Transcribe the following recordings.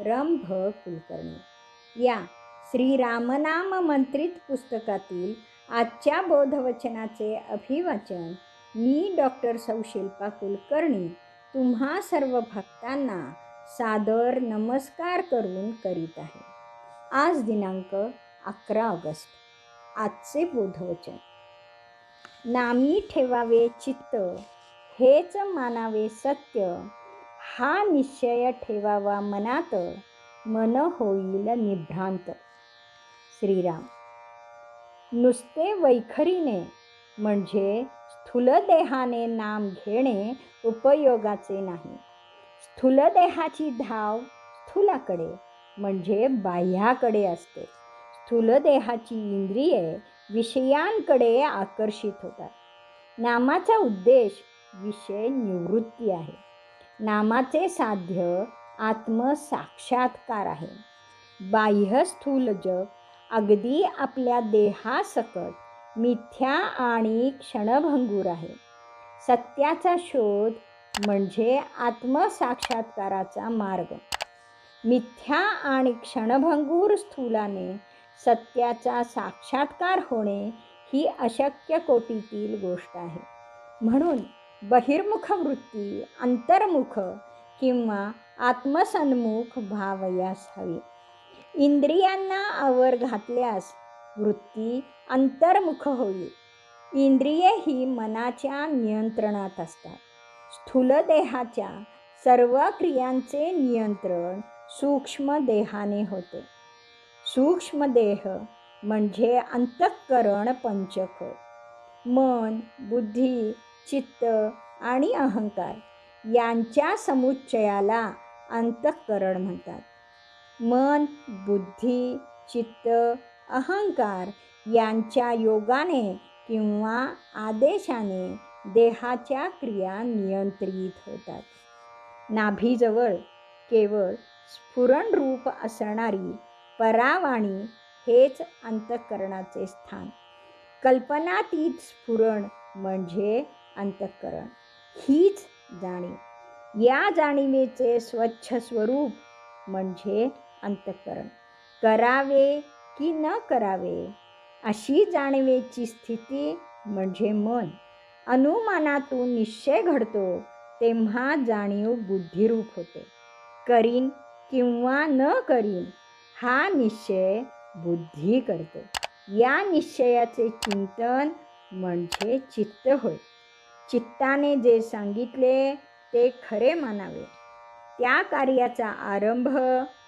रंभ कुलकर्णी. या श्रीरामनाम मंत्रित पुस्तकातील आजच्या बोधवचनाचे अभिवाचन मी डॉक्टर सौशिल्पा कुलकर्णी तुम्हा सर्व भक्तांना सादर नमस्कार करून करीत आहे. आज दिनांक अकरा ऑगस्ट. आजचे बोधवचन. नामी ठेवावे चित्त हेच मानावे सत्य हा निश्चय ठेवावा मनात. मन होईल निभ्रांत. श्रीराम. नुसते वैखरीने म्हणजे स्थूलदेहाने नाम घेणे उपयोगाचे नाही. स्थूलदेहाची धाव स्थूलाकडे म्हणजे बाह्याकडे असते. स्थूलदेहाची इंद्रिये विषयांकडे आकर्षित होतात. नामाचा उद्देश विषय निवृत्ती आहे. नामाचे साध्य आत्मसाक्षात्कार आहे. बाह्य स्थूल जग अगदी आपल्या देहासकट मिथ्या आणि क्षणभंगूर आहे. सत्याचा शोध म्हणजे आत्मसाक्षात्काराचा मार्ग. मिथ्या आणि क्षणभंगूर स्थूलाने सत्याचा साक्षात्कार होणे ही अशक्य कोटीतील गोष्ट आहे. म्हणून बहिर्मुख वृत्ती अंतर्मुख किंवा आत्मसन्मुख भावयास हवी. इंद्रियांना आवर घातल्यास वृत्ती अंतर्मुख होईल. इंद्रिये ही मनाच्या नियंत्रणात असतात. स्थूल देहाच्या सर्व क्रियांचे नियंत्रण सूक्ष्म देहाने होते. सूक्ष्म देह म्हणजे अंतःकरण पंचक. मन बुद्धी चित्त आणि अहंकार यांच्या समुच्चयाला अंतःकरण म्हणतात. मन बुद्धी चित्त अहंकार यांच्या योगाने किंवा आदेशाने देहाच्या क्रिया नियंत्रित होतात. नाभीजवळ केवळ स्फुरणरूप असणारी परावाणी हेच अंतःकरणाचे स्थान. कल्पनातीत स्फुरण म्हणजे अंतःकरण. हीच जाणीव. या जाणीवेचे स्वच्छ स्वरूप म्हणजे अंतःकरण. करावे की न करावे अशी जाणीवेची स्थिती म्हणजे मन. अनुमानातून निश्चय घडतो तेव्हा जाणीव बुद्धिरूप होते. करीन किंवा न करीन हा निश्चय बुद्धी करते. या निश्चयाचे चिंतन म्हणजे चित्त होय. चित्ताने जे सांगितले ते खरे मानावे. त्या कार्याचा आरंभ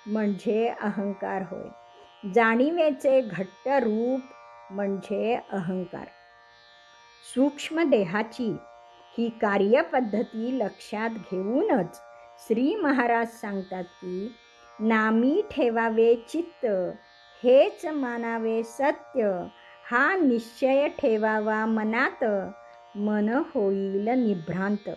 म्हणजे अहंकार होय. जाणीवेचे घट्ट रूप म्हणजे अहंकार. सूक्ष्म देहाची ही कार्यपद्धती लक्षात घेऊनच श्री महाराज सांगतात की नामी ठेवावे चित्त हेच मानावे सत्य हा निश्चय ठेवावा मनात मन होईल निभ्रांत.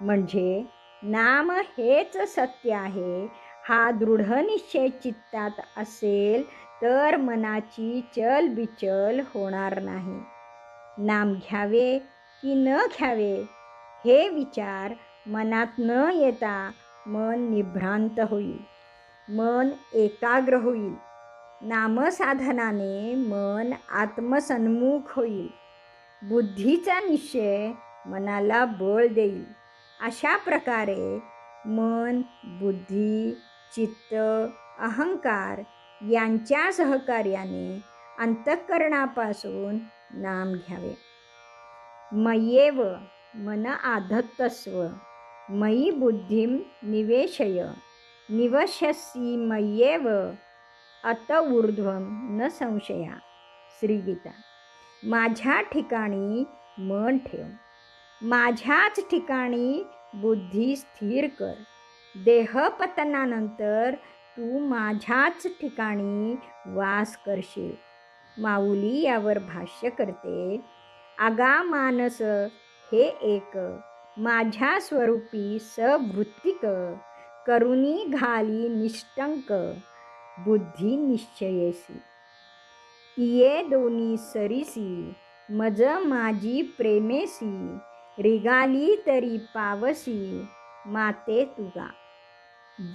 म्हणजे नाम हेच सत्य आहे. हा दृढ निश्चय चित्तात असेल तर मनाची चलबिचल होणार नाही. नाम घ्यावे की न घ्यावे हे विचार मनात न येता मन निभ्रांत होईल. मन एकाग्र होईल. नामसाधनाने मन आत्मसन्मुख होईल. बुद्धीचा निश्चय मनाला बळ देईल. अशा प्रकारे मन बुद्धी चित्त अहंकार यांच्या सहकार्याने अंतःकरणापासून नाम घ्यावे. मयेव मन आधत्तस्व मयी बुद्धिम निवेशय निवशसी मय्येव अत ऊर्ध्वम न संशया. श्रीगीता। माझ्या ठिकाणी मन ठेव. माझ्याच ठिकाणी बुद्धी स्थिर कर. देहपतनानंतर तू माझ्याच ठिकाणी वास करशील. माऊली यावर भाष्य करते आगा मानस हे एक. माझ्या स्वरूपी सवृत्तिक करुणी घाली निष्टंक. बुद्धी निश्चयेसी ये दोन्ही सरीसी मज माझी प्रेमेसी रिगाली तरी पावसी माते तुगा.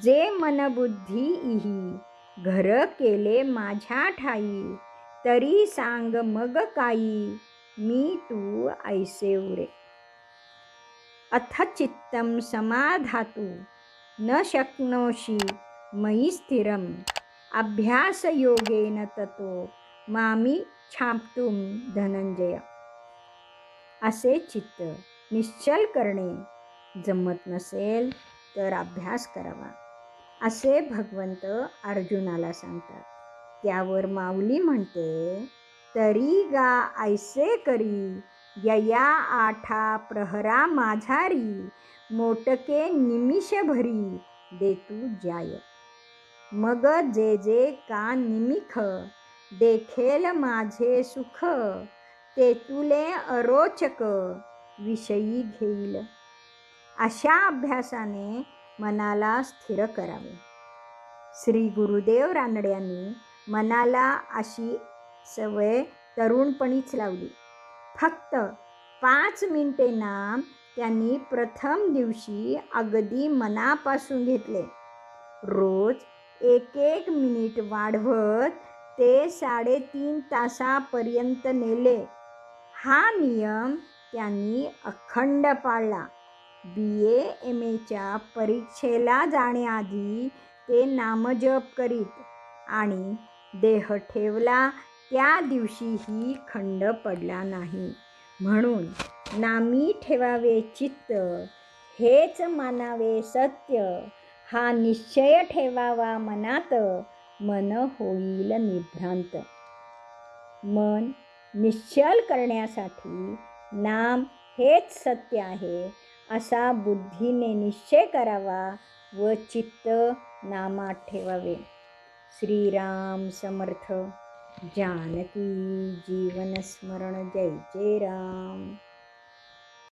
जे मनबुद्धी इही घर केले माझ्या ठाई तरी सांग मग काही मी तू ऐसे उरे. अथ चित्तम समाधातु न शक्नोषि मयि स्थिरम अभ्यासयोगेन ततो मामी छापतुम धनंजय. असे चित्त निश्चल करणे जमत नसेल तर अभ्यास करावा असे भगवंत अर्जुनाला सांगतात. त्यावर माऊली म्हणते तरी गा ऐसे करी यया आठा प्रहरा माझारी मोटके निमिष भरी देतू जाय. मग जे जे का निमिख देखेल माझे सुख ते तुले अरोचक विषयी घेईल. अशा अभ्यासाने मनाला स्थिर करावे. श्री गुरुदेव रानड्यांनी मनाला अशी सवय तरुणपणीच लावली. फक्त पाच मिनिटे नाम त्यांनी प्रथम दिवशी अगदी मनापासून घेतले. रोज एक एक मिनिट वाढवत ते साडेतीन तासापर्यंत नेले. हा नियम त्यांनी अखंड पाळला. बी ए एम एच्या परीक्षेला जाण्याआधी ते नामजप करीत आणि देह ठेवला. त्या दिवशीही खंड पडला नाही. म्हणून नामी ठेवावे चित्त हेच मानावे सत्य. हा निश्चय ठेवावा मनात. मन होईल निभ्रांत. मन निश्चल करण्यासाठी नाम हेच सत्य आहे. असा बुद्धीने निश्चय करावा व चित्त नामात ठेवावे. श्रीराम समर्थ. जानकी जीवनस्मरण जय जय राम.